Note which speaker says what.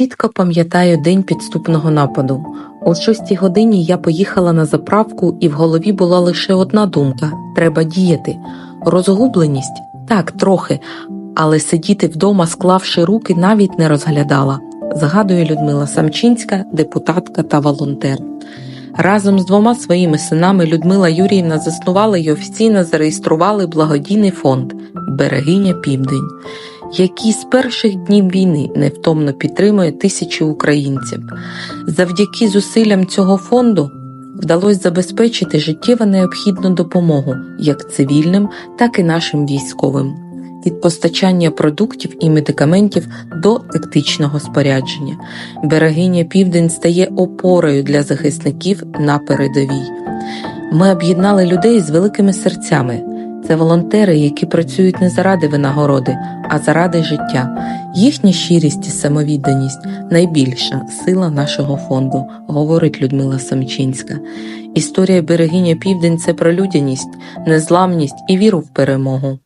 Speaker 1: Чітко пам'ятаю день підступного нападу. О шостій годині я поїхала на заправку, і в голові була лише одна думка: треба діяти. Розгубленість так, трохи, але сидіти вдома, склавши руки, навіть не розглядала. Згадує Людмила Самчинська, депутатка та волонтер. Разом з двома своїми синами Людмила Юріївна заснувала і офіційно зареєстрували благодійний фонд Берегиня Південь, який з перших днів війни невтомно підтримує тисячі українців. Завдяки зусиллям цього фонду вдалося забезпечити життєво необхідну допомогу як цивільним, так і нашим військовим. Від постачання продуктів і медикаментів до тактичного спорядження. Берегиня Південь стає опорою для захисників на передовій. Ми об'єднали людей з великими серцями. Це волонтери, які працюють не заради винагороди, а заради життя. Їхня щирість і самовідданість найбільша сила нашого фонду, говорить Людмила Самчинська. Історія берегиня Південь це про людяність, незламність і віру в перемогу.